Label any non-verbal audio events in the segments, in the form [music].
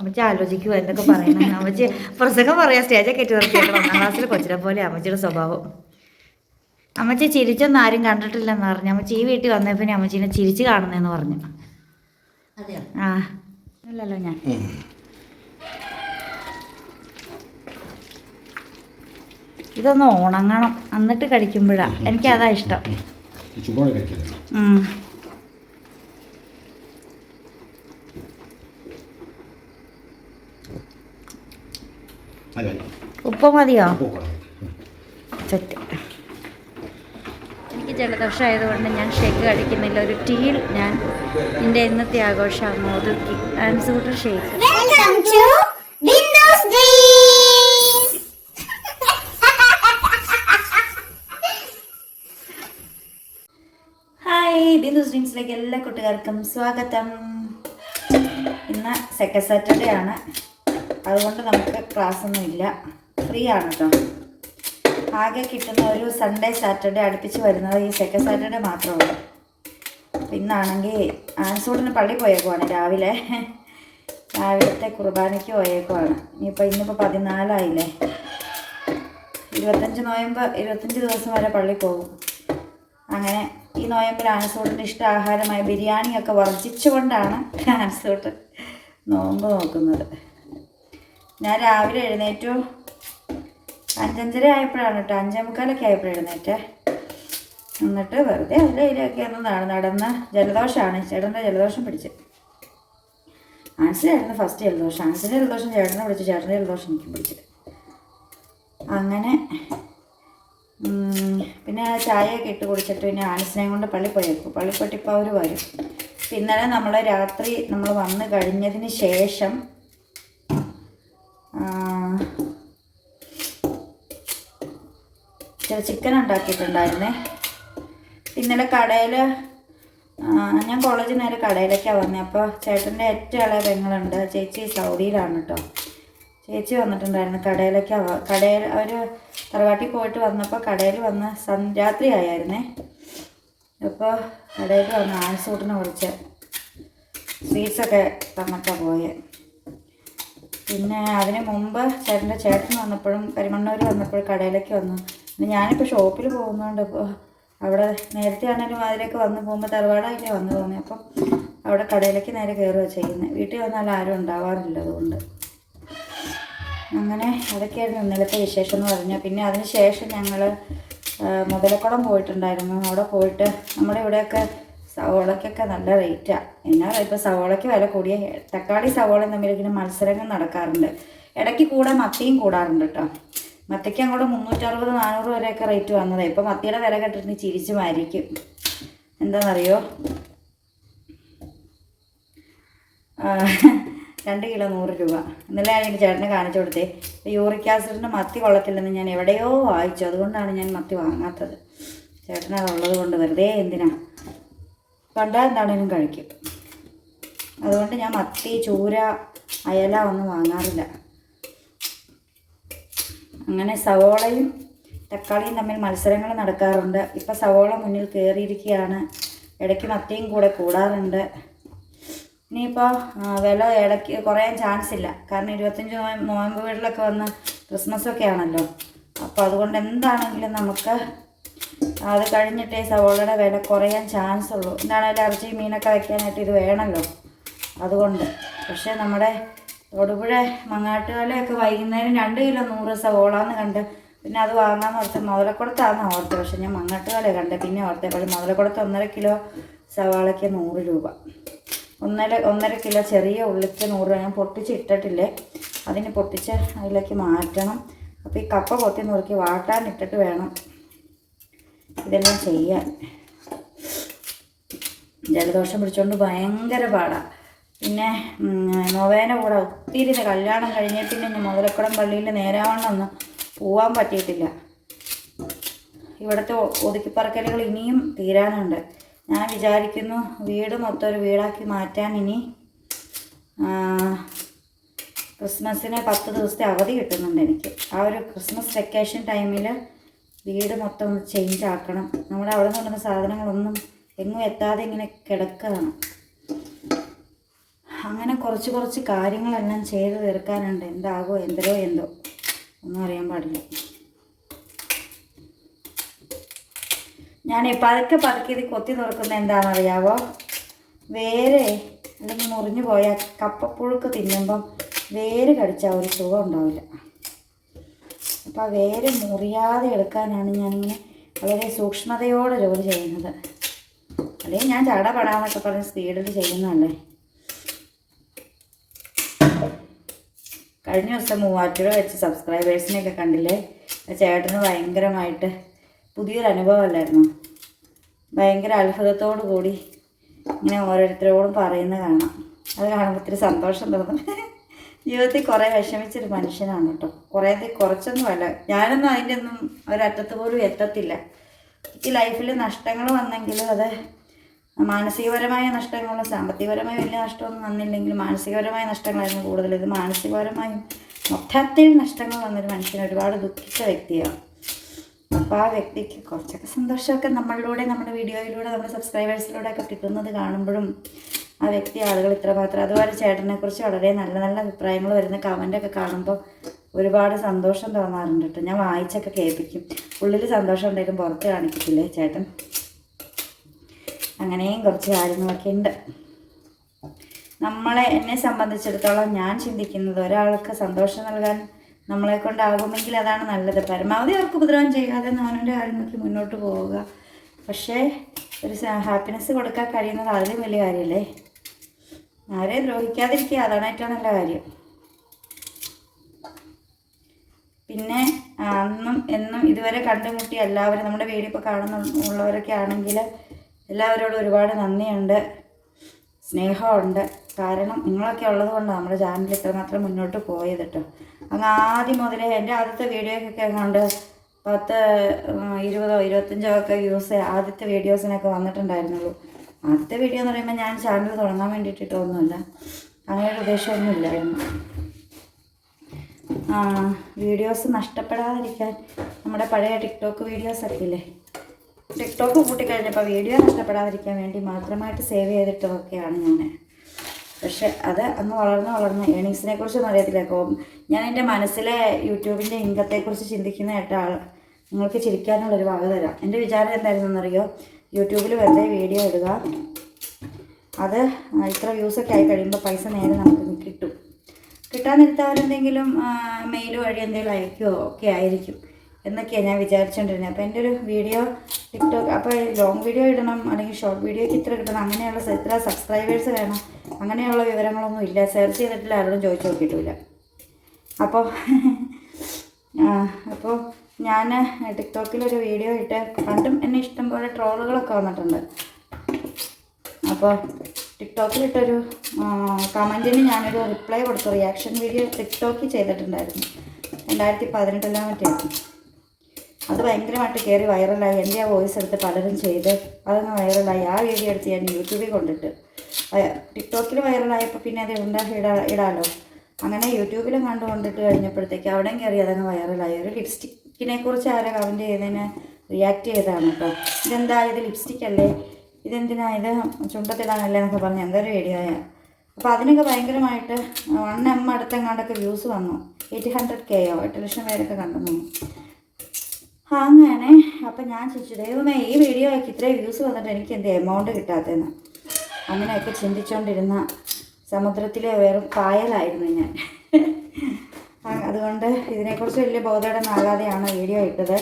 അമ്മച്ചി ആലോചിക്കുക എന്തൊക്കെ പറയണം? അമ്മച്ചി പ്രസംഗം പറയാം സ്റ്റേജൊക്കെ കയറ്റി നിർത്തിയിട്ട് ഒന്നാം ക്ലാസ്സിൽ കൊച്ചിനെ പോലെ അമ്മച്ചിയുടെ സ്വഭാവം. അമ്മച്ചി ചിരിച്ചൊന്നും ആരും കണ്ടിട്ടില്ലെന്ന് പറഞ്ഞു. അമ്മച്ചി ഈ വീട്ടിൽ വന്നേ പിന്നെ അമ്മച്ചീനെ ചിരിച്ച് കാണുന്നതെന്ന് പറഞ്ഞു. ആ. അല്ലല്ലോ ഞാൻ. ഇതൊന്ന് ഉണങ്ങണം. എന്നിട്ട് കഴിക്കുമ്പോഴാണ് എനിക്കതാ ഇഷ്ടം ചുമ്മാതെ കഴിക്കില്ല ഉം. അതെ ഉപ്പ് മതിയോ? സെറ്റ് എനിക്ക് ജലദോഷം ആയതുകൊണ്ട് ഞാൻ ഷേക്ക് കഴിക്കുന്നില്ല. ഒരു ടീൽ ഞാൻ എന്റെ ഇന്നത്തെ ആഘോഷം ഒതുക്കി shake. To Windows Dreams! Hi Bindu ഡ്രീംസിലേക്ക് എല്ലാ കൂട്ടുകാർക്കും സ്വാഗതം. ഇന്ന് സെക്കൻഡ് സാറ്റർഡേ ആണ്. അതുകൊണ്ട് നമുക്ക് ക്ലാസ് ഒന്നും ഇല്ല. ഫ്രീ ആണ് കേട്ടോ ആകെ കിട്ടുന്ന ഒരു സൺഡേ സാറ്റർഡേ അടുപ്പിച്ച് വരുന്നത് ഈ സെക്കൻഡ് സാറ്റർഡേ മാത്രമേ ഇന്നാണെങ്കിൽ ആൻസൂടിന് പള്ളി പോയേക്കുവാണ് രാവിലെ. രാവിലത്തെ കുർബാനയ്ക്ക് പോയേക്കുവാണ്. ഇനിയിപ്പോൾ ഇന്നിപ്പോൾ പതിനാലായില്ലേ? ഇരുപത്തഞ്ച് നോയമ്പ് ഇരുപത്തഞ്ച് ദിവസം വരെ പള്ളി പോകും. അങ്ങനെ ഈ നോയമ്പിൽ ആൻസൂട്ടിന്റെ ഇഷ്ട ആഹാരമായ ബിരിയാണിയൊക്കെ വർജിച്ചുകൊണ്ടാണ് ആൻസൂട്ട് നോമ്പ് നോക്കുന്നത്. ഞാൻ രാവിലെ എഴുന്നേറ്റു. അഞ്ചഞ്ചര ആയപ്പോഴാണ് കേട്ടോ. അഞ്ചേമുക്കാലൊക്കെ ആയപ്പോഴും എഴുന്നേറ്റേ. എന്നിട്ട് വെറുതെ അതിലെ ഇതിലൊക്കെ നട നടന്ന് ജലദോഷമാണ് ചേട്ടന്റെ ജലദോഷം പിടിച്ച്. ആൻസിലായിരുന്നു ഫസ്റ്റ് ജലദോഷം. ആൻസിന്റെ ജലദോഷം ചേട്ടനെ പിടിച്ചു ചേട്ടന്റെ ജലദോഷം എനിക്ക് പിടിച്ചു. അങ്ങനെ പിന്നെ ചായയൊക്കെ ഇട്ട് കുടിച്ചിട്ട് പിന്നെ ആൻസിനെയും കൊണ്ട് പള്ളി പോയേക്കും പള്ളി പോയിട്ട് അവർ വരും. ഇന്നലെ നമ്മൾ രാത്രി നമ്മൾ വന്ന് കഴിഞ്ഞതിന് ശേഷം ഇച്ചിരി ചിക്കൻ ഉണ്ടാക്കിയിട്ടുണ്ടായിരുന്നേ. ഇന്നലെ കടയിൽ ഞാൻ കോളേജിൽ നേരെ കടയിലേക്കാണ് വന്നത് അപ്പോൾ ചേട്ടന്റെ ഏറ്റവും ഇളയ പെങ്ങളുണ്ട് ചേച്ചി സൗദിയിലാണ് കേട്ടോ ചേച്ചി വന്നിട്ടുണ്ടായിരുന്നു കടയിലേക്കാണ് കടയിൽ അവർ തറവാട്ടിൽ പോയിട്ട് വന്നപ്പോൾ കടയിൽ വന്ന് സൺ രാത്രി ആയായിരുന്നേ. അപ്പോൾ കടയിൽ വന്ന് ആൻസൂട്ടിനെ കുറിച്ച് സ്വീറ്റ്സൊക്കെ തന്നിട്ടാണ് പോയത് പിന്നെ അതിന് മുമ്പ് ചേട്ടന്റെ ചേട്ടൻ വന്നപ്പോഴും കരിമണ്ണൂർ വന്നപ്പോഴും കടയിലേക്ക് വന്നു. പിന്നെ ഞാനിപ്പോൾ ഷോപ്പിൽ പോകുന്നതുകൊണ്ട് ഇപ്പോൾ അവിടെ നേരത്തെ ആണെങ്കിലും അതിലേക്ക് വന്ന് പോകുമ്പോൾ തറവാടായിട്ട് വന്നു പോകുന്നത് അപ്പം അവിടെ കടയിലേക്ക് നേരെ കയറുക ചെയ്യുന്നത് വീട്ടിൽ വന്നാൽ ആരും ഉണ്ടാവാറില്ല അതുകൊണ്ട്. അങ്ങനെ അതൊക്കെയായിരുന്നു ഇന്നലത്തെ വിശേഷം എന്ന് പറഞ്ഞാൽ പിന്നെ അതിന് ശേഷം ഞങ്ങൾ മുതലക്കുളം പോയിട്ടുണ്ടായിരുന്നു. അവിടെ പോയിട്ട് നമ്മുടെ ഇവിടെയൊക്കെ സവോളയ്ക്കൊക്കെ നല്ല റേറ്റാണ് എന്നാ ഇപ്പോൾ സവോളയ്ക്ക് വില കൂടിയ തക്കാളി സവോളയും തമ്മിൽ ഇങ്ങനെ മത്സരങ്ങൾ നടക്കാറുണ്ട്. ഇടയ്ക്ക് കൂടെ മത്തിയും കൂടാറുണ്ട് കേട്ടോ മത്തിക്ക് അങ്ങോട്ട് മുന്നൂറ്ററുപത് നാനൂറ് വരെയൊക്കെ റേറ്റ് വന്നത്. ഇപ്പോൾ മത്തിയുടെ വില കേട്ടിട്ട് ചിരിച്ചു മാരിക്കും. എന്താണെന്നറിയോ രണ്ട് കിലോ നൂറ് രൂപ. ഇന്നലെ ഞാൻ എന്റെ ചേട്ടനെ കാണിച്ചു കൊടുത്തേ. യൂറിക് ആസിഡിന് മത്തി കൊള്ളത്തില്ലെന്ന് ഞാൻ എവിടെയോ വായിച്ചു. അതുകൊണ്ടാണ് ഞാൻ മത്തി വാങ്ങാത്തത്. ചേട്ടനത് ഉള്ളത് കൊണ്ട് വെറുതെ എന്തിനാ? കണ്ടാൽ എന്താണേലും കഴിക്കും. അതുകൊണ്ട് ഞാൻ മത്തി ചൂര അയല ഒന്നും വാങ്ങാറില്ല. അങ്ങനെ സവോളയും തക്കാളിയും തമ്മിൽ മത്സരങ്ങൾ നടക്കാറുണ്ട്. ഇപ്പം സവോള മുന്നിൽ കയറിയിരിക്കുകയാണ് ഇടയ്ക്ക് മത്തിയും കൂടെ കൂടാറുണ്ട്. ഇനിയിപ്പോൾ വില ഇടയ്ക്ക് കുറയാൻ ചാൻസ് ഇല്ല. കാരണം ഇരുപത്തഞ്ച് നോയ- നോയമ്പ് വീട്ടിലൊക്കെ വന്ന് ക്രിസ്മസൊക്കെ ആണല്ലോ അപ്പോൾ അതുകൊണ്ട് എന്താണെങ്കിലും നമുക്ക് അത് കഴിഞ്ഞിട്ടേ സവോളയുടെ വില കുറയാൻ ചാൻസ് ഉള്ളൂ. എന്താണെങ്കിലും ഇറച്ചി മീനൊക്കെ വയ്ക്കാനായിട്ട് ഇത് വേണമല്ലോ അതുകൊണ്ട്. പക്ഷേ നമ്മുടെ തൊടുപുഴ മങ്ങാട്ടുകാലയൊക്കെ വൈകുന്നേരം രണ്ട് കിലോ നൂറ് സവോള എന്ന് കണ്ട് പിന്നെ അത് വാങ്ങാമെന്ന് ഓർത്ത് മുതലക്കുടത്താന്ന് ഓർത്ത്. പക്ഷെ ഞാൻ മങ്ങാട്ടുകാല കണ്ട്. പിന്നെ ഓർത്തെ പക്ഷേ മുതലക്കുടത്ത് ഒന്നര കിലോ സവാളയ്ക്ക് നൂറ് രൂപ. ഒന്നര ഒന്നര കിലോ ചെറിയ ഉള്ളിക്ക് നൂറ് രൂപ. ഞാൻ പൊട്ടിച്ചിട്ടിട്ടില്ലേ അതിന് പൊട്ടിച്ച് അതിലേക്ക് മാറ്റണം. അപ്പോൾ ഈ കപ്പ പൊത്തി നുറുക്കി വാട്ടാനിട്ടിട്ട് വേണം. ഇതെല്ലാം ചെയ്യാൻ. ജലദോഷം പിടിച്ചുകൊണ്ട് ഭയങ്കര പാടാണ് പിന്നെ നൊവേന കൂടെ ഒത്തിരി കല്യാണം കഴിഞ്ഞ പിന്നെ മുതലക്കുടം പള്ളിയിൽ നേരാവണ്ണമൊന്നും പോവാൻ പറ്റിയിട്ടില്ല. ഇവിടുത്തെ ഒതുക്കിപ്പറക്കലുകൾ ഇനിയും തീരാനുണ്ട്. ഞാൻ വിചാരിക്കുന്നു വീട് മൊത്തം ഒരു വീടാക്കി മാറ്റാൻ ഇനി ക്രിസ്മസിന് പത്ത് ദിവസത്തെ അവധി കിട്ടുന്നുണ്ട് എനിക്ക്. ആ ഒരു ക്രിസ്മസ് വെക്കേഷൻ ടൈമിൽ വീട് മൊത്തം ഒന്ന് ചേഞ്ച് ആക്കണം. നമ്മുടെ അവിടെ നിന്ന് കൊണ്ടുവന്ന സാധനങ്ങളൊന്നും എങ്ങും എത്താതെ ഇങ്ങനെ കിടക്കുകയാണ്. അങ്ങനെ കുറച്ച് കുറച്ച് കാര്യങ്ങളെല്ലാം ചെയ്ത് തീർക്കാനുണ്ട്. എന്താകോ എന്തരോ എന്തോ. ഒന്നും അറിയാൻ പാടില്ല. ഞാൻ പതുക്കെ പതുക്കെ ഇത് കൊത്തി തുറക്കുന്ന എന്താണെന്നറിയാവോ? വേരെ അല്ലെങ്കിൽ മുറിഞ്ഞു പോയ കപ്പപ്പുഴുക്ക് തിന്നുമ്പം വേര് കടിച്ചാൽ ഒരു സുഖം ഉണ്ടാവില്ല. അപ്പോൾ ആ വേര് മുറിയാതെ എടുക്കാനാണ് ഞാനിങ്ങനെ വളരെ സൂക്ഷ്മതയോടെ ജോലി ചെയ്യുന്നത്. അല്ലെങ്കിൽ ഞാൻ ചടപടാന്നൊക്കെ പറഞ്ഞ് സ്പീഡിൽ ചെയ്യുന്നതല്ലേ. കഴിഞ്ഞ ദിവസം മൂവാറ്റുപുഴ വെച്ച് സബ്സ്ക്രൈബേഴ്സിനെയൊക്കെ കണ്ടില്ലേ? ചേട്ടന് ഭയങ്കരമായിട്ട് പുതിയൊരു അനുഭവമല്ലായിരുന്നു ഭയങ്കര അത്ഭുതത്തോടു കൂടി ഇങ്ങനെ ഓരോരുത്തരോടും പറയുന്നത് കാണാം. അത് കാണുമ്പോൾ ഒത്തിരി സന്തോഷം തോന്നും. [laughs] ജീവിതത്തിൽ കുറേ വിഷമിച്ചൊരു മനുഷ്യനാണ് കേട്ടോ. കുറേ കുറച്ചൊന്നുമല്ല ഞാനൊന്നും അതിന്റെ ഒന്നും ഒരറ്റത്ത് പോലും എത്തത്തില്ല. എനിക്ക് ലൈഫിൽ നഷ്ടങ്ങൾ വന്നെങ്കിലും അത് മാനസികപരമായ നഷ്ടങ്ങളും സാമ്പത്തികപരമായ വലിയ നഷ്ടമൊന്നും വന്നില്ലെങ്കിലും മാനസികപരമായ നഷ്ടങ്ങളായിരുന്നു കൂടുതൽ ഇത് മാനസികപരമായും മൊത്തത്തിൽ നഷ്ടങ്ങൾ വന്നൊരു മനുഷ്യൻ ഒരുപാട് ദുഃഖിച്ച വ്യക്തിയാണ്. അപ്പോൾ ആ വ്യക്തിക്ക് കുറച്ചൊക്കെ സന്തോഷമൊക്കെ നമ്മളിലൂടെ നമ്മുടെ വീഡിയോയിലൂടെ നമ്മുടെ സബ്സ്ക്രൈബേഴ്സിലൂടെ ഒക്കെ കിട്ടുന്നത് കാണുമ്പോഴും ആ വ്യക്തി ആളുകൾ ഇത്രമാത്രം അതുപോലെ ചേട്ടനെ കുറിച്ച് വളരെ നല്ല നല്ല അഭിപ്രായങ്ങൾ വരുന്ന കമന്റൊക്കെ കാണുമ്പോൾ ഒരുപാട് സന്തോഷം തോന്നാറുണ്ട് കേട്ടോ ഞാൻ വായിച്ചൊക്കെ കേൾപ്പിക്കും. ഉള്ളിൽ സന്തോഷം ഉണ്ടെങ്കിലും പുറത്ത് കാണിക്കത്തില്ലേ ചേട്ടൻ? അങ്ങനെയും കുറച്ച് കാര്യങ്ങളൊക്കെ ഉണ്ട്. നമ്മളെ എന്നെ സംബന്ധിച്ചിടത്തോളം ഞാൻ ചിന്തിക്കുന്നത് ഒരാൾക്ക് സന്തോഷം നൽകാൻ നമ്മളെ കൊണ്ടാകുമെങ്കിൽ അതാണ് നല്ലത്. പരമാവധി അവർക്ക് ഉപദ്രവം ചെയ്യാതെ നാനൂന്റെ കാര്യം നോക്കി മുന്നോട്ട് പോവുക. പക്ഷേ ഒരു ഹാപ്പിനെസ് കൊടുക്കാൻ കഴിയുന്നത് അതിലും വലിയ കാര്യമല്ലേ ആരെ ദ്രോഹിക്കാതിരിക്കുക അതാണ് ഏറ്റവും നല്ല കാര്യം. പിന്നെ അന്നും എന്നും ഇതുവരെ കണ്ടുമുട്ടി എല്ലാവരും നമ്മുടെ വീഡിയോ ഇപ്പോൾ കാണുന്ന ഉള്ളവരൊക്കെ ആണെങ്കിൽ എല്ലാവരോടും ഒരുപാട് നന്ദിയുണ്ട് സ്നേഹമുണ്ട്. കാരണം നിങ്ങളൊക്കെ ഉള്ളത് കൊണ്ടാണ് നമ്മുടെ ചാനൽ ഇത്രമാത്രം മുന്നോട്ട് പോയത് കേട്ടോ അങ്ങ് ആദ്യം മുതലേ എന്റെ ആദ്യത്തെ വീഡിയോക്കൊക്കെ എങ്ങാണ്ട് പത്ത് ഇരുപതോ ഇരുപത്തഞ്ചോ ഒക്കെ വ്യൂസ് ആദ്യത്തെ വീഡിയോസിനൊക്കെ വന്നിട്ടുണ്ടായിരുന്നുള്ളൂ. ആദ്യത്തെ വീഡിയോ എന്ന് പറയുമ്പോൾ ഞാൻ ചാനൽ തുടങ്ങാൻ വേണ്ടിയിട്ടിട്ടൊന്നുമില്ല അങ്ങനെ ഒരു ഉദ്ദേശമൊന്നും ഇല്ലായിരുന്നു ആ, വീഡിയോസ് നഷ്ടപ്പെടാതിരിക്കാൻ നമ്മുടെ പഴയ ടിക്ടോക്ക് വീഡിയോസ് ഒക്കെ ഇല്ലേ ടിക്ടോക്ക് കൂട്ടിക്കഴിഞ്ഞപ്പോൾ വീഡിയോ നഷ്ടപ്പെടാതിരിക്കാൻ വേണ്ടി മാത്രമായിട്ട് സേവ് ചെയ്തിട്ടൊക്കെയാണ് ഞാൻ പക്ഷെ അത് അന്ന് വളർന്ന് വളർന്ന് ഏണിങ്സിനെ കുറിച്ചൊന്നും അറിയത്തില്ല. ഞാൻ എന്റെ മനസ്സിലെ യൂട്യൂബിന്റെ ഇൻകത്തെക്കുറിച്ച് ചിന്തിക്കുന്ന ആൾ നിങ്ങൾക്ക് ചിരിക്കാനുള്ളൊരു വക തരാം. എന്റെ വിചാരം എന്തായിരുന്നെന്നറിയോ യൂട്യൂബിൽ വെറുതെ വീഡിയോ ഇടുക. അത് ഇത്ര വ്യൂസൊക്കെ ആയി കഴിയുമ്പോൾ പൈസ നേരെ നമുക്ക് കിട്ടും. കിട്ടാൻ അവരെന്തെങ്കിലും മെയിൽ വഴി എന്തെങ്കിലും അയക്കുമോ ഒക്കെ ആയിരിക്കും. എന്നൊക്കെയാണ് ഞാൻ വിചാരിച്ചുകൊണ്ടിരുന്നത് അപ്പോൾ എന്റെ ഒരു വീഡിയോ ടിക്ടോക്ക് അപ്പോൾ ലോങ് വീഡിയോ ഇടണം അല്ലെങ്കിൽ ഷോർട്ട് വീഡിയോയ്ക്ക് ഇത്ര കിട്ടണം അങ്ങനെയുള്ള ഇത്ര സബ്സ്ക്രൈബേഴ്സ് വേണം അങ്ങനെയുള്ള വിവരങ്ങളൊന്നും ഇല്ല. സെർച്ച് ചെയ്തിട്ടില്ല ആരോടും ചോദിച്ചു നോക്കിയിട്ടില്ല. അപ്പോൾ അപ്പോൾ ഞാൻ ടിക്ടോക്കിലൊരു വീഡിയോ ഇട്ട് പണ്ടും എന്നെ ഇഷ്ടംപോലെ ട്രോളുകളൊക്കെ വന്നിട്ടുണ്ട്. അപ്പോൾ ടിക്ടോക്കിലിട്ടൊരു കമന്റിന് ഞാനൊരു റിപ്ലൈ കൊടുത്തു. റിയാക്ഷൻ വീഡിയോ ടിക്ടോക്കിൽ ചെയ്തിട്ടുണ്ടായിരുന്നു. രണ്ടായിരത്തി പതിനെട്ടിലാം മറ്റായിരുന്നു അത് ഭയങ്കരമായിട്ട് കയറി വൈറലായി. എന്റെ ആ വോയിസ് എടുത്ത് പലരും ചെയ്ത് അതൊന്ന് വൈറലായി. ആ വീഡിയോ എടുത്ത് ഞാൻ യൂട്യൂബിൽ കൊണ്ടിട്ട്. ടിക്ടോക്കിൽ വൈറലായപ്പോൾ പിന്നെ അത് ഉണ്ടാക്കി ഇടാ ഇടാലോ? അങ്ങനെ യൂട്യൂബിലും കണ്ടു കൊണ്ടിട്ട് കഴിഞ്ഞപ്പോഴത്തേക്ക് അവിടെയും കയറി അതങ്ങ് വൈറലായി. ഒരു ലിപ്സ്റ്റിക്കിനെ കുറിച്ച് ആരെ കമന്റ് ചെയ്തതിന് റിയാക്ട് ചെയ്തതാണ് കേട്ടോ. ഇതെന്താ? ഇത് ലിപ്സ്റ്റിക് അല്ലേ? ഇതെന്തിനാ? ഇത് ചുണ്ടത്തിടാനല്ലേ എന്നൊക്കെ പറഞ്ഞ് എന്തൊരു വീഡിയോയാ അപ്പോൾ അതിനൊക്കെ ഭയങ്കരമായിട്ട് വൺ എം അടുത്തെങ്ങാണ്ടൊക്കെ വ്യൂസ് വന്നു. എയ്റ്റ് ഹൺഡ്രഡ് കെയോ എട്ട് ലക്ഷം പേരൊക്കെ കണ്ടെന്നു. അങ്ങനെ അപ്പം ഞാൻ ചോദിച്ചു ദൈവമേ ഈ വീഡിയോയ്ക്ക് ഇത്രയും വ്യൂസ് വന്നിട്ട് എനിക്ക് എന്ത് എമൗണ്ട് കിട്ടാത്തതെന്ന് അങ്ങനെയൊക്കെ ചിന്തിച്ചുകൊണ്ടിരുന്ന സമുദ്രത്തിലെ വെറും പായലായിരുന്നു ഞാൻ. അതുകൊണ്ട് ഇതിനെക്കുറിച്ച് വലിയ ബോധയുടെ നാളാതെയാണ് വീഡിയോ ഇട്ടത്.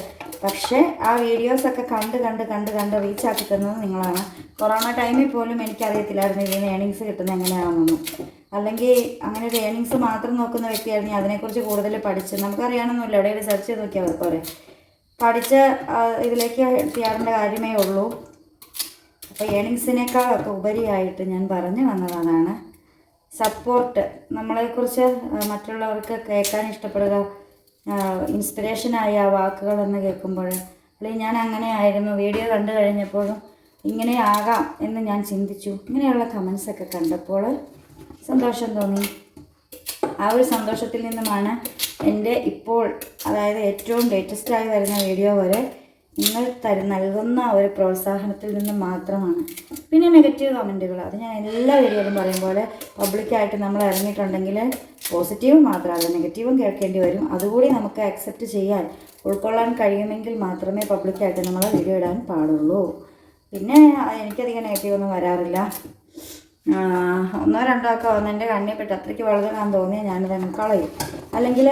പക്ഷേ ആ വീഡിയോസൊക്കെ കണ്ട് കണ്ട് കണ്ട് കണ്ട് റീച്ച് ആക്കി തന്നത് നിങ്ങളാണ്. കൊറോണ ടൈമിൽ പോലും എനിക്കറിയത്തില്ലായിരുന്നു ഇതിന് ഏണിങ്സ് കിട്ടുന്നത് എങ്ങനെയാണെന്നൊന്നും. അല്ലെങ്കിൽ അങ്ങനെ ഒരു ഏണിങ്സ് മാത്രം നോക്കുന്ന വ്യക്തിയായിരുന്നു അതിനെക്കുറിച്ച് കൂടുതൽ പഠിച്ച് നമുക്കറിയാനൊന്നുമില്ല എവിടെയെങ്കിലും സെർച്ച് ചെയ്ത് നോക്കിയാൽ പോരെ. പഠിച്ച ഇതിലേക്ക് എത്തിയാറിന്റെ കാര്യമേ ഉള്ളൂ. അപ്പോൾ ഏണിങ്സിനേക്കാളൊക്കെ ഉപരിയായിട്ട് ഞാൻ പറഞ്ഞു വന്നതാണ്. സപ്പോർട്ട് നമ്മളെക്കുറിച്ച് മറ്റുള്ളവർക്ക് കേൾക്കാൻ ഇഷ്ടപ്പെടുക ഇൻസ്പിറേഷനായ വാക്കുകളെന്ന് കേൾക്കുമ്പോൾ. അല്ലെങ്കിൽ ഞാൻ അങ്ങനെ ആയിരുന്നു വീഡിയോ കണ്ടു കഴിഞ്ഞപ്പോഴും ഇങ്ങനെ ആകാം എന്ന് ഞാൻ ചിന്തിച്ചു. ഇങ്ങനെയുള്ള കമൻസൊക്കെ കണ്ടപ്പോൾ സന്തോഷം തോന്നി. ആ ഒരു സന്തോഷത്തിൽ നിന്നുമാണ് എന്റെ ഇപ്പോൾ അതായത് ഏറ്റവും ലേറ്റസ്റ്റായി വരുന്ന വീഡിയോ വരെ നിങ്ങൾ തരു നൽകുന്ന ഒരു പ്രോത്സാഹനത്തിൽ നിന്ന് മാത്രമാണ്. പിന്നെ നെഗറ്റീവ് കമന്റുകൾ അത് ഞാൻ എല്ലാ വീഡിയോയിലും പറയും പോലെ പബ്ലിക്കായിട്ട് നമ്മൾ ഇറങ്ങിയിട്ടുണ്ടെങ്കിൽ പോസിറ്റീവ് മാത്രമല്ല നെഗറ്റീവും കേൾക്കേണ്ടി വരും. അതുകൂടി നമുക്ക് അക്സെപ്റ്റ് ചെയ്യാൻ ഉൾക്കൊള്ളാൻ കഴിയുമെങ്കിൽ മാത്രമേ പബ്ലിക്കായിട്ട് നമ്മൾ വീഡിയോ ഇടാൻ പാടുള്ളൂ. പിന്നെ എനിക്കധികം നെഗറ്റീവ് ഒന്നും വരാറില്ല. ഒന്നോ രണ്ടോ ഒക്കെ വന്ന് എന്റെ കണ്ണിൽ പെട്ട് അത്രയ്ക്ക് വളരെ ഞാൻ തോന്നിയാൽ ഞാനത് കളയും അല്ലെങ്കിൽ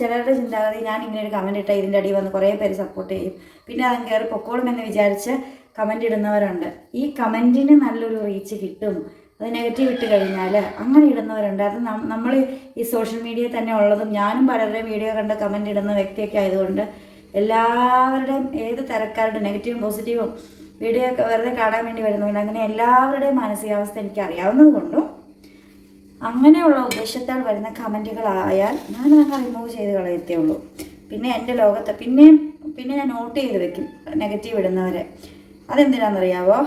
ചിലരുടെ ചിന്താഗതി ഞാൻ ഇങ്ങനെ ഒരു കമന്റ് ഇട്ടാൽ ഇതിന്റെ അടിയിൽ വന്ന് കുറേ പേര് സപ്പോർട്ട് ചെയ്യും. പിന്നെ അതും കയറി പൊക്കോളും എന്ന് വിചാരിച്ച് കമന്റ് ഇടുന്നവരുണ്ട്. ഈ കമന്റിന് നല്ലൊരു റീച്ച് കിട്ടും. അത് നെഗറ്റീവ് ഇട്ട് കഴിഞ്ഞാൽ അങ്ങനെ ഇടുന്നവരുണ്ട്. അത് നമ്മൾ ഈ സോഷ്യൽ മീഡിയയിൽ തന്നെ ഉള്ളതും ഞാനും പലരുടെയും വീഡിയോ കണ്ട് കമന്റ് ഇടുന്ന വ്യക്തിയൊക്കെ ആയതുകൊണ്ട് എല്ലാവരുടെയും ഏത് തരക്കാരുടെ നെഗറ്റീവും പോസിറ്റീവും വീഡിയോ ഒക്കെ വെറുതെ കാണാൻ വേണ്ടി വരുന്നുണ്ട് അങ്ങനെ എല്ലാവരുടെയും മാനസികാവസ്ഥ എനിക്ക് അറിയാവുന്നത് കൊണ്ടും അങ്ങനെയുള്ള ഉദ്ദേശത്താൽ വരുന്ന കമന്റുകളായാൽ ഞാൻ അങ്ങ് റിമൂവ് ചെയ്ത് കളയത്തേ ഉള്ളൂ. പിന്നെ എന്റെ ലോകത്ത് പിന്നെയും പിന്നെ ഞാൻ നോട്ട് ചെയ്ത് വെക്കും നെഗറ്റീവ് ഇടുന്നവരെ. അതെന്തിനാണെന്നറിയാവോ?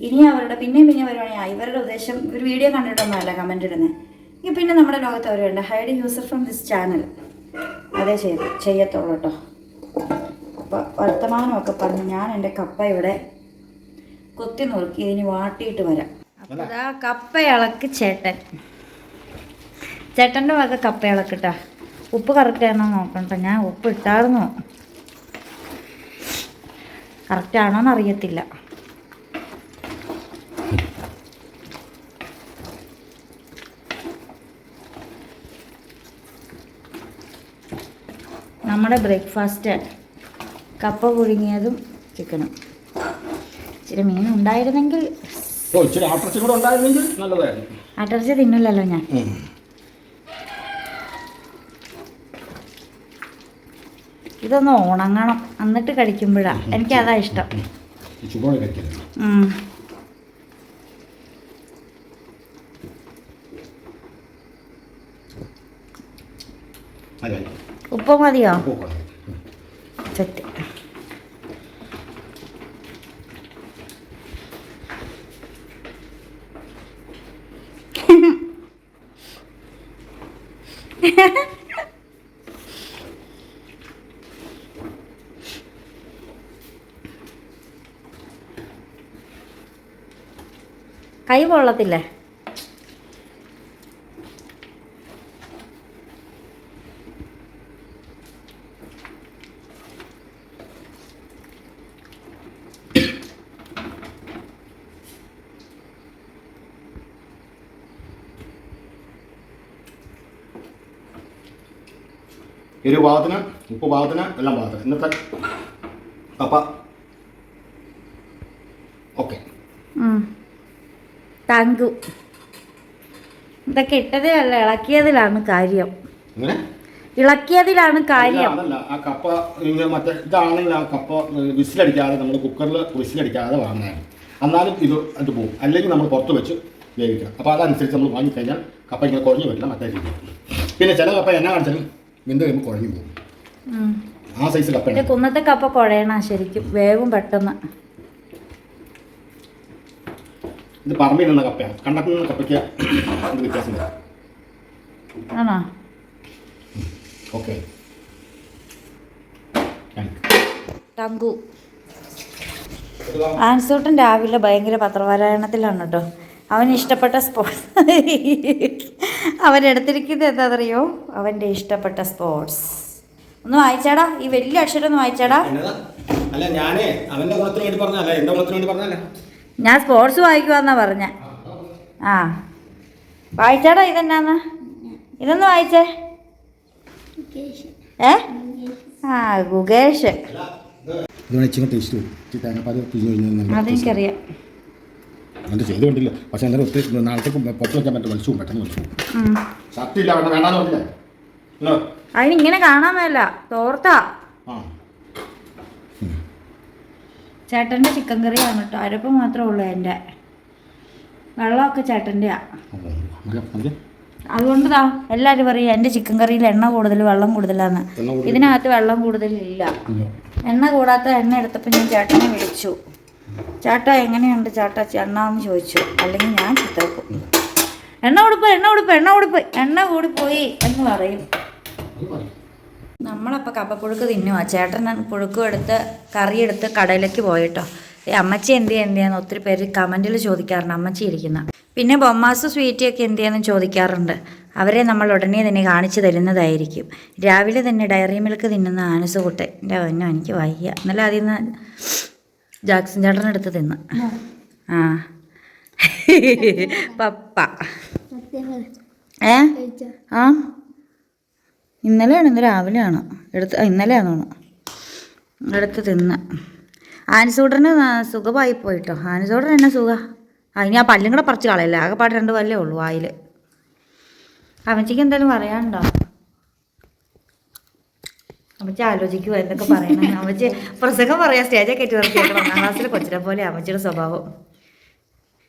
ഇനി അവരുടെ പിന്നെയും പിന്നെ വരുവാണെങ്കിൽ ഇവരുടെ ഉദ്ദേശം ഒരു വീഡിയോ കണ്ടിട്ടൊന്നുമല്ല കമന്റ് ഇടുന്നത് ഇനി പിന്നെ നമ്മുടെ ലോകത്ത് അവരുണ്ട് hide user from this channel അതേ ചെയ്തു ചെയ്യത്തുള്ളൂ കേട്ടോ. അപ്പോൾ വർത്തമാനമൊക്കെ പറഞ്ഞ് ഞാൻ എന്റെ കപ്പ ഇവിടെ കൊത്തി നുറുക്കി ഇനി വാട്ടിയിട്ട് വരാം. അപ്പോൾ ഇതാ കപ്പ ഇളക്ക് ചേട്ടൻ. ചേട്ടന്റെ വക കപ്പ ഇളക്കിട്ടാ ഉപ്പ് കറക്റ്റ് ആണോ നോക്കണ്ട ഞാൻ ഉപ്പ് ഇട്ടായിരുന്നു കറക്റ്റ് ആണോന്ന് അറിയത്തില്ല. നമ്മുടെ ബ്രേക്ക്ഫാസ്റ്റ് കപ്പ പുഴുങ്ങിയതും ചിക്കനും. ഇച്ചിരി മീൻ ഉണ്ടായിരുന്നെങ്കിൽ അടർച്ച തിന്നില്ലല്ലോ ഞാൻ. ഇതൊന്ന് ഉണങ്ങണം. എന്നിട്ട് കഴിക്കുമ്പോഴാ. എനിക്ക് അതാ ഇഷ്ടം. ഉപ്പ് മതിയോ ഓ കൊള്ളാം. ഉം. സെറ്റ് കൈ പൊള്ളത്തില്ലേ? എരിവ് പാകത്തിന് ഉപ്പ് പാകത്തിന് എല്ലാം പാകത്തിന്. ഇന്നത്തെ കപ്പ. ഓക്കെ. താങ്ക്. യു ഇതൊക്കെ ഇട്ടതിലല്ല ഇളക്കിയതിലാണ് കാര്യം. ഇളക്കിയതിലാണ് കാര്യം. അതല്ല. ആ കപ്പ മറ്റേ ഇതാണെങ്കിൽ ആ കപ്പ വിസിലടിക്കാതെ നമ്മൾ കുക്കറിൽ വിസിലടിക്കാതെ വാങ്ങുന്നതാണ്. എന്നാലും ഇത് അത് പോകും അല്ലെങ്കിൽ നമ്മൾ പുറത്ത് വെച്ച് വേവിക്കണം. അപ്പോൾ അതനുസരിച്ച് നമ്മൾ വാങ്ങിക്കഴിഞ്ഞാൽ കപ്പ ഇങ്ങനെ കുറഞ്ഞു വരില്ല മറ്റേ രീതിയിൽ. പിന്നെ ചില കപ്പ എന്നാ കാണിച്ചാലും വെന്ത് കഴിയുമ്പോൾ കുഴഞ്ഞു പോകും. ആ സൈസ് കപ്പ കുന്നത്തെ കപ്പ കുഴയണം ശരിക്കും. വേവും പെട്ടെന്ന്. ഇത് പറമ്പിലുള്ള കപ്പയാണ് കണ്ടത്തിൽ നിന്ന് കപ്പയ്ക്ക് വ്യത്യാസം വരാം ആണോ? ഓക്കെ. തങ്കു ആൻസൂട്ടൻ രാവിലെ ഭയങ്കര പത്രപാരായണത്തിലാണ് കേട്ടോ. അവന് ഇഷ്ടപ്പെട്ട സ്പോർട്സ് അവരെടുത്തിരിക്കുന്നത് എന്താണെന്നറിയോ? അവന്റെ ഇഷ്ടപ്പെട്ട സ്പോർട്സ് ഒന്ന് വായിച്ചാടാ. ഈ വലിയ അക്ഷരം ഒന്ന് വായിച്ചാടാ അല്ല ഞാനേ അവന്റെ ഗുണത്തിന് വേണ്ടി പറഞ്ഞല്ല എന്റെ ഗുണത്തിന് വേണ്ടി പറഞ്ഞല്ല ഞാൻ സ്പോർട്സ് വായിക്കുവാന്നാ പറഞ്ഞ. ആ വായിച്ചാടാ ഇതെന്നാന്ന്. ഇതൊന്ന് വായിച്ചേ. ഏ? ആ ഗുഗേഷ് അതെനിക്കറിയാം. അത് ചെയ്ത് കണ്ടില്ല. പക്ഷെ അങ്ങനെ ഒത്തിരി നാളത്തേക്ക് പുറത്ത് വെക്കാൻ പറ്റും. വലിച്ചു പെട്ടെന്ന് വലിച്ചു പോകും. അവിടെ വേണ്ട വേണ്ടാന്ന് പറഞ്ഞില്ലേ? അതിനിങ്ങനെ കാണാൻ മേല. തോർത്താ. ചേട്ടന്റെ ചേട്ടന്റെ ചിക്കൻ കറിയാണ് കേട്ടോ. അരപ്പ് മാത്രമേ ഉള്ളൂ എന്റെ. വെള്ളമൊക്കെ ചേട്ടന്റെയാ. അതെ, അതെ, അതെ. അതുകൊണ്ട് താ എല്ലാവരും പറയും എന്റെ ചിക്കൻ കറിയിൽ എണ്ണ കൂടുതൽ വെള്ളം കൂടുതലാണ് ഇതിനകത്ത് വെള്ളം കൂടുതലില്ല. എണ്ണ കൂടാത്ത എണ്ണ എടുത്തപ്പോൾ ഞാൻ ചേട്ടനെ വിളിച്ചു. ചേട്ടാ എങ്ങനെയുണ്ട് ചേട്ട? ചെണ്ണാന്ന് ചോദിച്ചു. അല്ലെങ്കിൽ ഞാൻ ചിത്രക്കും എണ്ണ കൊടുപ്പ് എണ്ണ കൊടുപ്പ് എണ്ണ കൊടുപ്പ്. എണ്ണ പോയി എന്ന് പറയും. നമ്മളപ്പോൾ കപ്പപ്പുഴുക്ക് തിന്നുവാ ചേട്ടൻ പുഴുക്കും എടുത്ത് കറിയെടുത്ത് കടയിലേക്ക് പോയിട്ടോ. ഏ അമ്മച്ചി എന്ത് ചെയ്യാ എന്ത് ചെയ്യാന്ന് ഒത്തിരി പേര് കമന്റിൽ ചോദിക്കാറുണ്ട്. അമ്മച്ചി ഇരിക്കുന്ന. പിന്നെ ബൊമ്മാസ് സ്വീറ്റിയൊക്കെ എന്ത് ചെയ്യാന്ന് ചോദിക്കാറുണ്ട്. അവരെ നമ്മൾ ഉടനെ തന്നെ കാണിച്ചു തരുന്നതായിരിക്കും. രാവിലെ തന്നെ ഡയറി മിൽക്ക് തിന്നുന്ന ആനസുകുട്ടെ എന്റെ എനിക്ക് വയ്യ. എന്നാലും അതിൽ നിന്ന് ജാക്സൺ ചേട്ടനെടുത്ത് തിന്ന്. ആ. പപ്പ. ഏ? ആ. ഇന്നലെയാണ് ഇന്ന് രാവിലെയാണ്. എടുത്ത് ഇന്നലെയാണ് തോന്നുന്നു. എടുത്ത് തിന്ന്. ആനിസൂട്ടന് സുഖമായി പോയിട്ടോ. ആനിസൂട്ടൻ എന്നെ സുഖ? ആ ഇനി ആ പല്ലും കൂടെ പറിച്ച് കളയല്ല? ആകെപ്പാട് രണ്ട് പല്ലേ ഉള്ളൂ വായിൽ അവൻ ചിക്ക് എന്തായാലും പറയാനുണ്ടോ? അമ്മച്ചി ആലോചിക്കുക എന്നൊക്കെ പറയണം. അമ്മച്ചി പ്രസംഗം പറയാം സ്റ്റേജൊക്കെ കയറ്റി നിർത്തിയേക്കണം ഒന്നാം ക്ലാസ്സിലെ കൊച്ചിനെ പോലെ അമ്മച്ചിയുടെ സ്വഭാവം.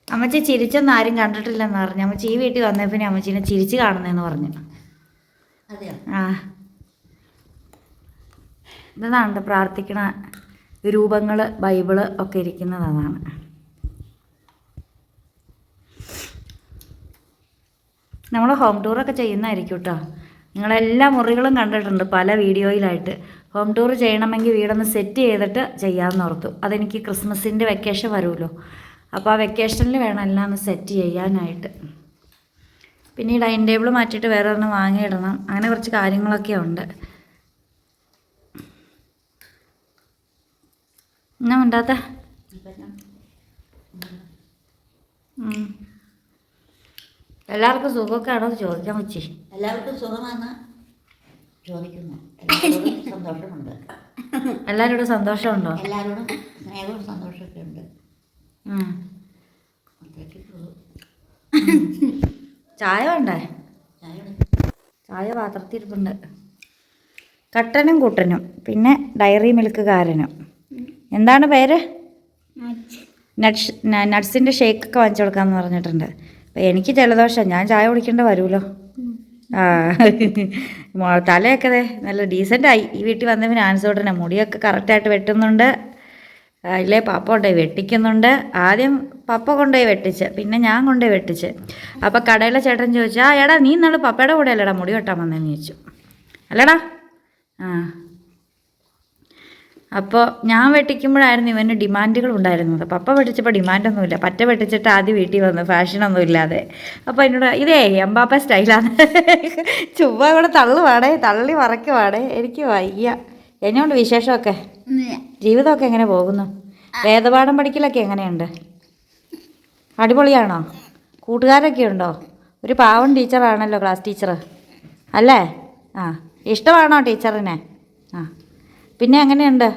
അമ്മച്ചി ചിരിച്ചൊന്നും ആരും കണ്ടിട്ടില്ലെന്ന് പറഞ്ഞു. അമ്മച്ചി ഈ വീട്ടിൽ വന്നേ പിന്നെ അമ്മച്ചീനെ ചിരിച്ച് കാണുന്നതെന്ന് പറഞ്ഞു. ആ. ഇതാണ് പ്രാർത്ഥിക്കണ രൂപങ്ങൾ ബൈബിൾ ഒക്കെ ഇരിക്കുന്നത് അതാണ് നമ്മൾ ഹോം ടൂറൊക്കെ ചെയ്യുന്നതായിരിക്കും കേട്ടോ നിങ്ങളെല്ലാ മുറികളും കണ്ടിട്ടുണ്ട് പല വീഡിയോയിലായിട്ട്. ഹോം ടൂർ ചെയ്യണമെങ്കിൽ വീടൊന്ന് സെറ്റ് ചെയ്തിട്ട് ചെയ്യാമെന്ന് ഓർത്തു. അതെനിക്ക് ക്രിസ്മസിന്റെ വെക്കേഷൻ വരുമല്ലോ. അപ്പോൾ ആ വെക്കേഷനിൽ വേണം എല്ലാം ഒന്ന് സെറ്റ് ചെയ്യാനായിട്ട്. പിന്നെ ഈ ഡൈനിങ് ടേബിൾ മാറ്റിയിട്ട് വേറെ ഒന്ന് വാങ്ങിയിടണം. അങ്ങനെ കുറച്ച് കാര്യങ്ങളൊക്കെ ഉണ്ട്. എന്നാ ഉണ്ടാത്ത എല്ലാവർക്കും സുഖമൊക്കെ ആണോ എന്ന് ചോദിക്കാൻ വെച്ചി എല്ലാവർക്കും സുഖമാണ് ചോദിക്കുന്നു. എല്ലാവരോടും സന്തോഷമുണ്ട്. എല്ലാവരോടും സന്തോഷമുണ്ടോ? എല്ലാവരോടും സ്നേഹവും സന്തോഷമൊക്കെ ഉണ്ട്. ഉം. അത്രയ്ക്ക് ഉള്ളൂ. ചായ വേണ്ടേ? ചായ കുടി. ചായ പാത്രത്തിരിപ്പുണ്ട് കട്ടനും കൂട്ടനും പിന്നെ ഡയറി മിൽക്കുകാരനും. എന്താണ് പേര്? നട്സ് നട്സിന്റെ ഷേക്കൊക്കെ വാങ്ങിച്ചു കൊടുക്കാമെന്ന് പറഞ്ഞിട്ടുണ്ട്. എനിക്ക് ജലദോഷം. ഞാൻ ചായ കുടിക്കേണ്ട വരുമല്ലോ ആ. തലയൊക്കെ നല്ല ഡീസന്റായി ഈ വീട്ടിൽ വന്ന പിന്നെ ആൻസോട്ടനെ മുടിയൊക്കെ കറക്റ്റായിട്ട് വെട്ടുന്നുണ്ട്. അല്ലേ പപ്പ കൊണ്ടുപോയി വെട്ടിക്കുന്നുണ്ട്. ആദ്യം പപ്പ കൊണ്ടുപോയി വെട്ടിച്ച്. പിന്നെ ഞാൻ കൊണ്ടുപോയി വെട്ടിച്ച്. അപ്പോൾ കടയിലെ ചേട്ടൻ ചോദിച്ചു ആ എടാ നീ ഇന്നാൾ പപ്പയുടെ കൂടെ അല്ലടാ മുടി വെട്ടാൻ വന്നതെന്ന് ചോദിച്ചു. അല്ലടാ? ആ. അപ്പോൾ ഞാൻ വെട്ടിക്കുമ്പോഴായിരുന്നു ഇവന് ഡിമാൻഡുകൾ ഉണ്ടായിരുന്നത്. പപ്പ വെട്ടിച്ചപ്പോൾ ഡിമാൻഡൊന്നുമില്ല. പറ്റ വെട്ടിച്ചിട്ട് ആദ്യം വീട്ടിൽ വന്നു. ഫാഷനൊന്നും ഇല്ലാതെ അപ്പോൾ എന്നോട് ഇതേ എംബാപ്പ സ്റ്റൈലാണ് ചുമ്മാ കൂടെ തള്ളുവാടേ തള്ളി മറക്കുവാടേ എനിക്ക് വയ്യ. എന്നോണ്ട് വിശേഷമൊക്കെ? ജീവിതമൊക്കെ എങ്ങനെ പോകുന്നു? വേദപാഠം പഠിക്കലൊക്കെ എങ്ങനെയുണ്ട്? അടിപൊളിയാണോ? കൂട്ടുകാരൊക്കെ ഉണ്ടോ? ഒരു പാവം ടീച്ചറാണല്ലോ ക്ലാസ് ടീച്ചർ അല്ലേ? ആ ഇഷ്ടമാണോ ടീച്ചറിനെ? ആ. പിന്നെ അങ്ങനെയുണ്ട്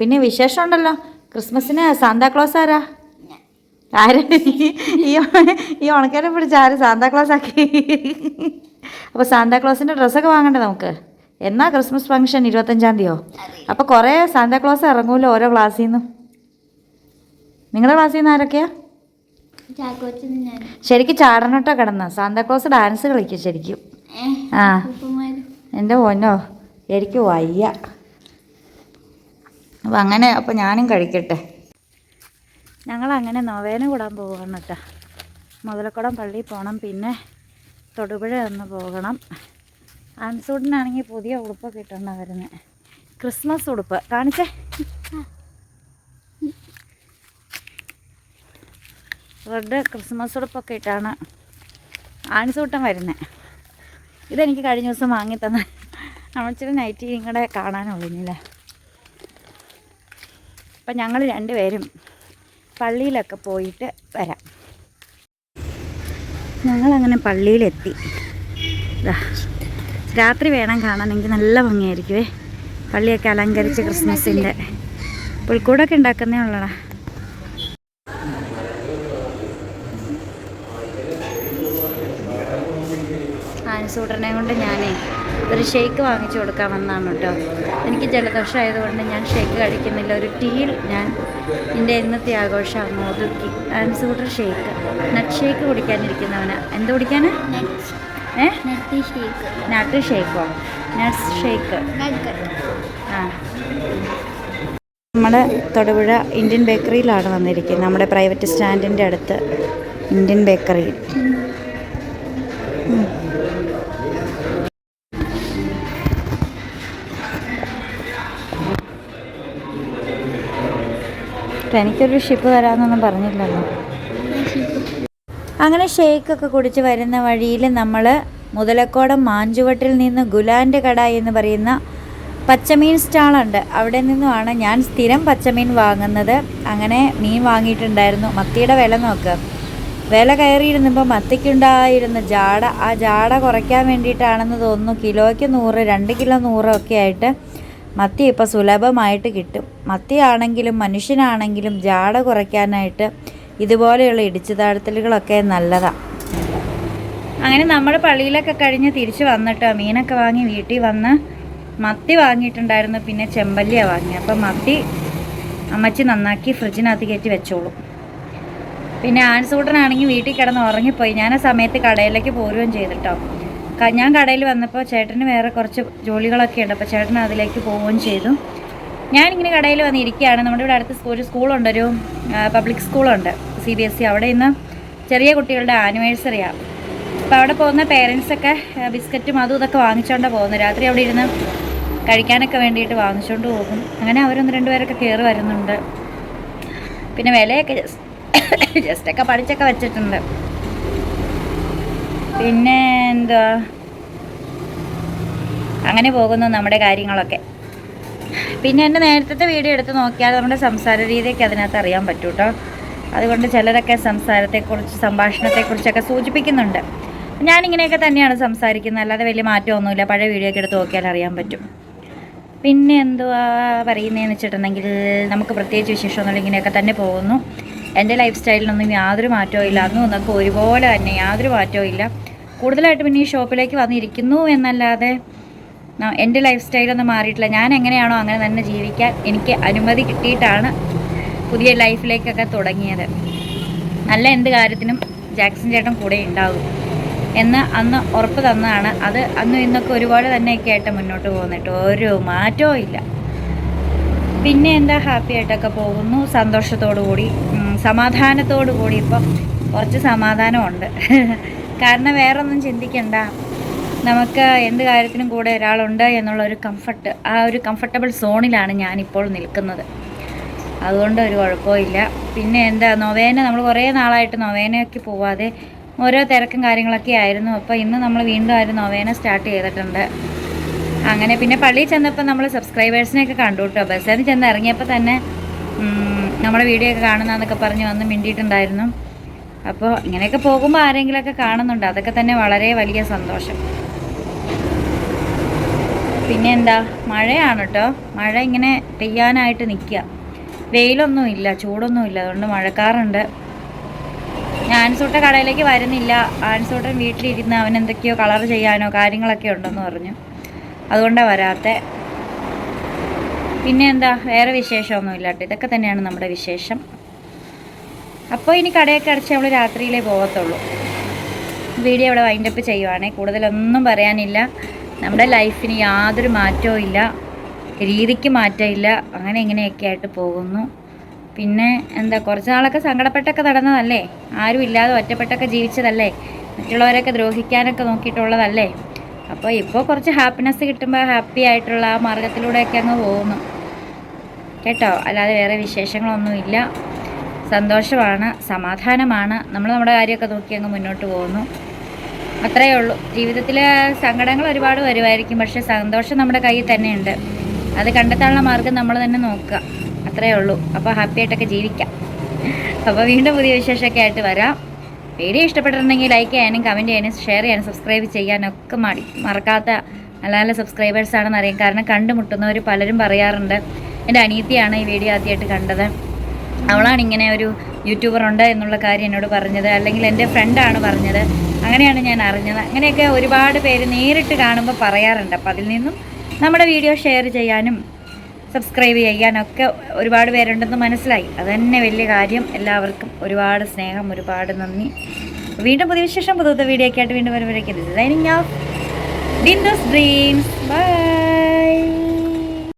പിന്നെ വിശേഷം ഉണ്ടല്ലോ ക്രിസ്മസിന് സാന്താക്ലോസ് ആരാ? ആര്? ഈ ഈ ഉണക്കനെ പിടിച്ച ആര് സാന്താക്ലോസ് ആക്കി? അപ്പോൾ സാന്താക്ലോസിന്റെ ഡ്രസ്സൊക്കെ വാങ്ങണ്ടേ നമുക്ക്? എന്നാ ക്രിസ്മസ് ഫംഗ്ഷൻ ഇരുപത്തഞ്ചാം തീയതിയോ? അപ്പോൾ കുറേ സാന്താക്ലോസ് ഇറങ്ങൂല്ലോ ഓരോ ക്ലാസ്സിൽ നിന്നും നിങ്ങളുടെ ക്ലാസ്സിൽ നിന്ന് ആരൊക്കെയാ? ശരിക്കും ചാടനോട്ടോ കിടന്ന. സാന്താക്ലോസ് ഡാൻസ് കളിക്കും ശരിക്കും. ആ. എന്റെ പൊന്നോ എനിക്ക് വയ്യ. അപ്പം അങ്ങനെ അപ്പം ഞാനും കഴിക്കട്ടെ. ഞങ്ങളങ്ങനെ നൊവേന കൂടാൻ പോവുകയാണ് കേട്ടോ മുതലക്കുടം പള്ളിയിൽ പോകണം പിന്നെ തൊടുപുഴ ഒന്ന് പോകണം. ആൻസൂട്ടിനാണെങ്കിൽ പുതിയ ഉടുപ്പ് കിട്ടണ്ട വരുന്നത് ക്രിസ്മസ് ഉടുപ്പ്. കാണിച്ചേ. റെഡ് ക്രിസ്മസ് ഉടുപ്പൊക്കെ ഇട്ടാണ് ആൺസൂട്ടം വരുന്നത് ഇതെനിക്ക് കഴിഞ്ഞ ദിവസം വാങ്ങി തന്ന. അമ്മച്ചിരി നൈറ്റി ഇങ്ങടെ കാണാനുള്ളൂ ഇനിയില്ലേ അപ്പം ഞങ്ങൾ രണ്ടുപേരും പള്ളിയിലൊക്കെ പോയിട്ട് വരാം. ഞങ്ങളങ്ങനെ പള്ളിയിലെത്തി. രാത്രി വേണം കാണാനെങ്കിൽ നല്ല ഭംഗിയായിരിക്കുവേ. പള്ളിയൊക്കെ അലങ്കരിച്ച് ക്രിസ്മസിന്റെ പുൽക്കൂടൊക്കെ ഉണ്ടാക്കുന്നേ ഉള്ളടാ. ആനസൂട്ടനെ കൊണ്ട് ഞാനേ ഒരു ഷേക്ക് വാങ്ങിച്ചു കൊടുക്കാൻ വന്നാണ് കേട്ടോ. എനിക്ക് ജലദോഷം ആയതുകൊണ്ട് ഞാൻ ഷേക്ക് കഴിക്കുന്നില്ല. ഒരു ടീയിൽ ഞാൻ എന്റെ ഇന്നത്തെ ആഘോഷമാണ് ഒതുക്കി ആൻസൂട്ടർ ഷേക്ക് നട്ട് ഷേക്ക് കുടിക്കാനിരിക്കുന്നവന്. എന്ത് കുടിക്കാന് നട്ട് ഷേക്കോ നട്ട്സ് ഷേക്ക് ആ. നമ്മൾ തൊടുപുഴ ഇന്ത്യൻ ബേക്കറിയിലാണ് വന്നിരിക്കുന്നത്. നമ്മുടെ പ്രൈവറ്റ് സ്റ്റാൻഡിന്റെ അടുത്ത് ഇന്ത്യൻ ബേക്കറിയിൽ എനിക്കൊരു ഷിപ്പ് തരാമെന്നൊന്നും പറഞ്ഞില്ലല്ലോ. അങ്ങനെ ഷേക്കൊക്കെ കുടിച്ച് വരുന്ന വഴിയിൽ നമ്മൾ മുതലക്കോടം മാഞ്ചുവട്ടിൽ നിന്ന് ഗുലാന്റെ കട എന്ന് പറയുന്ന പച്ചമീൻ സ്റ്റാളുണ്ട്. അവിടെ നിന്നുമാണ് ഞാൻ സ്ഥിരം പച്ചമീൻ വാങ്ങുന്നത്. അങ്ങനെ മീൻ വാങ്ങിയിട്ടുണ്ടായിരുന്നു. മത്തിയുടെ വില നോക്ക്. വില കയറിയിരുന്നപ്പോൾ മത്തിക്കുണ്ടായിരുന്ന ജാട ആ ജാട കുറയ്ക്കാൻ വേണ്ടിയിട്ടാണെന്ന് തോന്നുന്നു. കിലോയ്ക്ക് നൂറ് രണ്ട് കിലോ നൂറൊക്കെ ആയിട്ട് മത്തി ഇപ്പോൾ സുലഭമായിട്ട് കിട്ടും. മത്തിയാണെങ്കിലും മനുഷ്യനാണെങ്കിലും ജാട കുറയ്ക്കാനായിട്ട് ഇതുപോലെയുള്ള ഇടിച്ചു താഴ്ത്തലുകളൊക്കെ നല്ലതാണ് അങ്ങനെ നമ്മൾ പള്ളിയിലൊക്കെ കഴിഞ്ഞ് തിരിച്ച് വന്നിട്ടോ മീനൊക്കെ വാങ്ങി വീട്ടിൽ വന്ന് മത്തി വാങ്ങിയിട്ടുണ്ടായിരുന്നു പിന്നെ ചെമ്പല്ലിയാണ് വാങ്ങി അപ്പം മത്തി അമ്മച്ചി നന്നാക്കി ഫ്രിഡ്ജിനകത്ത് കയറ്റി വെച്ചോളും. പിന്നെ ആൻസൂട്ടനാണെങ്കിൽ വീട്ടിൽ കിടന്ന് ഉറങ്ങിപ്പോയി. ഞാൻ ആ സമയത്ത് കടയിലേക്ക് പോരുകയും ചെയ്തിട്ടോ. ഞാൻ കടയിൽ വന്നപ്പോൾ ചേട്ടന് വേറെ കുറച്ച് ജോലികളൊക്കെ ഉണ്ട്. അപ്പോൾ ചേട്ടൻ അതിലേക്ക് പോവുകയും ചെയ്തു. ഞാനിങ്ങനെ കടയിൽ വന്നിരിക്കുകയാണ് നമ്മുടെ ഇവിടെ അടുത്ത് ഒരു സ്കൂളുണ്ട്. ഒരു പബ്ലിക് സ്കൂളുണ്ട്. സി ബി എസ് സി അവിടെ ഇന്ന് ചെറിയ കുട്ടികളുടെ ആനിവേഴ്സറിയാണ് അപ്പോൾ അവിടെ പോകുന്ന പേരൻസൊക്കെ ബിസ്ക്കറ്റും അതും ഇതൊക്കെ വാങ്ങിച്ചുകൊണ്ടാണ് പോകുന്നത് രാത്രി അവിടെ ഇരുന്ന് കഴിക്കാനൊക്കെ വേണ്ടിയിട്ട് വാങ്ങിച്ചുകൊണ്ട് പോകും. അങ്ങനെ അവരൊന്ന് രണ്ടുപേരൊക്കെ കയറി വരുന്നുണ്ട്. പിന്നെ വിലയൊക്കെ ജസ്റ്റ് [coughs] ഒക്കെ പഠിച്ചൊക്കെ വെച്ചിട്ടുണ്ട്. പിന്നെ എന്താ? അങ്ങനെ പോകുന്നു നമ്മുടെ കാര്യങ്ങളൊക്കെ. പിന്നെ എന്റെ നേരത്തെ വീഡിയോ എടുത്ത് നോക്കിയാൽ നമ്മുടെ സംസാര രീതിയൊക്കെ അതിനകത്ത് അറിയാൻ പറ്റും കേട്ടോ അതുകൊണ്ട് ചിലരൊക്കെ സംസാരത്തെക്കുറിച്ച് സംഭാഷണത്തെക്കുറിച്ചൊക്കെ സൂചിപ്പിക്കുന്നുണ്ട്. ഞാനിങ്ങനെയൊക്കെ തന്നെയാണ് സംസാരിക്കുന്നത്. അല്ലാതെ വലിയ മാറ്റമൊന്നുമില്ല. പഴയ വീഡിയോ ഒക്കെ എടുത്ത് നോക്കിയാൽ അറിയാൻ പറ്റും. പിന്നെ എന്തുവാ പറയുന്നതെന്ന് വെച്ചിട്ടുണ്ടെങ്കിൽ നമുക്ക് പ്രത്യേകിച്ച് വിശേഷമൊന്നുമില്ല ഇങ്ങനെയൊക്കെ തന്നെ പോകുന്നു. എന്റെ ലൈഫ് സ്റ്റൈലിനൊന്നും യാതൊരു മാറ്റവും ഇല്ല. അന്നും ഒന്നൊക്കെ ഒരുപോലെ തന്നെ യാതൊരു മാറ്റവും ഇല്ല. കൂടുതലായിട്ട് പിന്നെ ഈ ഷോപ്പിലേക്ക് വന്നിരിക്കുന്നു എന്നല്ലാതെ എന്റെ ലൈഫ് സ്റ്റൈലൊന്നും മാറിയിട്ടില്ല. ഞാൻ എങ്ങനെയാണോ അങ്ങനെ തന്നെ ജീവിക്കാൻ എനിക്ക് അനുമതി കിട്ടിയിട്ടാണ് പുതിയ ലൈഫിലേക്കൊക്കെ തുടങ്ങിയത്. നല്ല എന്ത് കാര്യത്തിനും ജാക്സൺ ചേട്ടൻ കൂടെ ഉണ്ടാകും എന്ന് അന്ന് ഉറപ്പ് തന്നതാണ്. അത് അന്നും ഇന്നൊക്കെ ഒരുപാട് തന്നെയൊക്കെ ആയിട്ട് മുന്നോട്ട് പോകുന്നിട്ട് ഒരു മാറ്റവും ഇല്ല. പിന്നെ എന്താ ഹാപ്പി ആയിട്ടൊക്കെ പോകുന്നു. സന്തോഷത്തോടു കൂടി സമാധാനത്തോടു കൂടി ഇപ്പം കുറച്ച് സമാധാനമുണ്ട്. [laughs] കാരണം വേറെ ഒന്നും ചിന്തിക്കണ്ട. നമുക്ക് എന്ത് കാര്യത്തിനും കൂടെ ഒരാളുണ്ട് എന്നുള്ള ഒരു കംഫർട്ട് ആ ഒരു കംഫർട്ടബിൾ സോണിലാണ് ഞാനിപ്പോൾ നിൽക്കുന്നത്. അതുകൊണ്ട് ഒരു കുഴപ്പമില്ല പിന്നെ എന്താ നൊവേന നമ്മൾ കുറേ നാളായിട്ട് നൊവേനയൊക്കെ പോവാതെ ഓരോ തിരക്കും കാര്യങ്ങളൊക്കെ ആയിരുന്നു. അപ്പോൾ ഇന്ന് നമ്മൾ വീണ്ടും ആ ഒരു നൊവേന സ്റ്റാർട്ട് ചെയ്തിട്ടുണ്ട്. അങ്ങനെ പിന്നെ പള്ളിയിൽ ചെന്നപ്പോൾ നമ്മൾ സബ്സ്ക്രൈബേഴ്സിനെയൊക്കെ കണ്ടു കേട്ടോ. ബസ്സിൽ ചെന്ന് ഇറങ്ങിയപ്പോൾ തന്നെ നമ്മുടെ വീഡിയോ ഒക്കെ കാണുന്നതെന്നൊക്കെ പറഞ്ഞ് വന്ന് മിണ്ടിയിട്ടുണ്ടായിരുന്നു. അപ്പോൾ ഇങ്ങനെയൊക്കെ പോകുമ്പോൾ ആരെങ്കിലുമൊക്കെ കാണുന്നുണ്ട്. അതൊക്കെ തന്നെ വളരെ വലിയ സന്തോഷം. പിന്നെ എന്താ മഴയാണ് കേട്ടോ മഴ ഇങ്ങനെ പെയ്യാനായിട്ട് നിൽക്കുക വെയിലൊന്നും ഇല്ല. ചൂടൊന്നും ഇല്ല. അതുകൊണ്ട് മഴക്കാറുണ്ട്. ആൻസൂട്ട കടയിലേക്ക് വരുന്നില്ല. ആൻസൂട്ടൻ വീട്ടിലിരുന്ന് അവൻ എന്തൊക്കെയോ കളർ ചെയ്യാനോ കാര്യങ്ങളൊക്കെ ഉണ്ടെന്ന് പറഞ്ഞു. അതുകൊണ്ടാണ് വരാത്തെ. പിന്നെ എന്താ വേറെ വിശേഷമൊന്നുമില്ല കേട്ടോ ഇതൊക്കെ തന്നെയാണ് നമ്മുടെ വിശേഷം. അപ്പോൾ ഇനി കടയൊക്കെ അടച്ച് നമ്മൾ രാത്രിയിലേ പോകത്തുള്ളൂ. വീഡിയോ ഇവിടെ വൈൻഡപ്പ് ചെയ്യുവാണേ. കൂടുതലൊന്നും പറയാനില്ല. നമ്മുടെ ലൈഫിന് യാതൊരു മാറ്റവും ഇല്ല. രീതിക്ക് മാറ്റമില്ല അങ്ങനെ ഇങ്ങനെയൊക്കെ ആയിട്ട് പോകുന്നു. പിന്നെ എന്താ കുറച്ച് നാളൊക്കെ സങ്കടപ്പെട്ടൊക്കെ നടന്നതല്ലേ? ആരും ഇല്ലാതെ ഒറ്റപ്പെട്ടൊക്കെ ജീവിച്ചതല്ലേ? മറ്റുള്ളവരൊക്കെ ദ്രോഹിക്കാനൊക്കെ നോക്കിയിട്ടുള്ളതല്ലേ? അപ്പോൾ ഇപ്പോൾ കുറച്ച് ഹാപ്പിനെസ് കിട്ടുമ്പോൾ ഹാപ്പി ആയിട്ടുള്ള ആ മാർഗത്തിലൂടെയൊക്കെ അങ്ങ് പോകുന്നു. കേട്ടോ? അല്ലാതെ വേറെ വിശേഷങ്ങളൊന്നുമില്ല. സന്തോഷമാണ് സമാധാനമാണ്. നമ്മൾ നമ്മുടെ കാര്യമൊക്കെ നോക്കി അങ്ങ് മുന്നോട്ട് പോകുന്നു. അത്രയേ ഉള്ളൂ. ജീവിതത്തിൽ സങ്കടങ്ങൾ ഒരുപാട് വരുമായിരിക്കും പക്ഷേ സന്തോഷം നമ്മുടെ കയ്യിൽ തന്നെയുണ്ട്. അത് കണ്ടെത്താനുള്ള മാർഗം നമ്മൾ തന്നെ നോക്കുക. അത്രയേ ഉള്ളൂ. അപ്പോൾ ഹാപ്പി ആയിട്ടൊക്കെ ജീവിക്കാം. അപ്പോൾ വീണ്ടും പുതിയ വിശേഷമൊക്കെ ആയിട്ട് വരാം. വീഡിയോ ഇഷ്ടപ്പെട്ടിട്ടുണ്ടെങ്കിൽ ലൈക്ക് ചെയ്യാനും കമന്റ് ചെയ്യാനും ഷെയർ ചെയ്യാനും സബ്സ്ക്രൈബ് ചെയ്യാനൊക്കെ മടി മറക്കാത്ത നല്ല നല്ല സബ്സ്ക്രൈബേഴ്സാണെന്ന് അറിയാം. കാരണം കണ്ടുമുട്ടുന്നവർ പലരും പറയാറുണ്ട്. എന്റെ അനീതിയാണ് ഈ വീഡിയോ ആദ്യമായിട്ട് കണ്ടത്. അവളാണ് ഇങ്ങനെ ഒരു യൂട്യൂബർ ഉണ്ട് എന്നുള്ള കാര്യം എന്നോട് പറഞ്ഞത് അല്ലെങ്കിൽ എന്റെ ഫ്രണ്ടാണ് പറഞ്ഞത് അങ്ങനെയാണ് ഞാൻ അറിഞ്ഞത്. അങ്ങനെയൊക്കെ ഒരുപാട് പേര് നേരിട്ട് കാണുമ്പോൾ പറയാറുണ്ട്. അപ്പോൾ അതിൽ നിന്നും നമ്മുടെ വീഡിയോ ഷെയർ ചെയ്യാനും സബ്സ്ക്രൈബ് ചെയ്യാനൊക്കെ ഒരുപാട് പേരുണ്ടെന്ന് മനസ്സിലായി. അതന്നെ വലിയ കാര്യം. എല്ലാവർക്കും ഒരുപാട് സ്നേഹം ഒരുപാട് നന്ദി. വീണ്ടും പുതിയ വിശേഷം പുതുത്ത വീഡിയോ ഒക്കെ ആയിട്ട് വീണ്ടും വരുമ്പോഴേക്കും. Designing of dindo's dreams. Bye.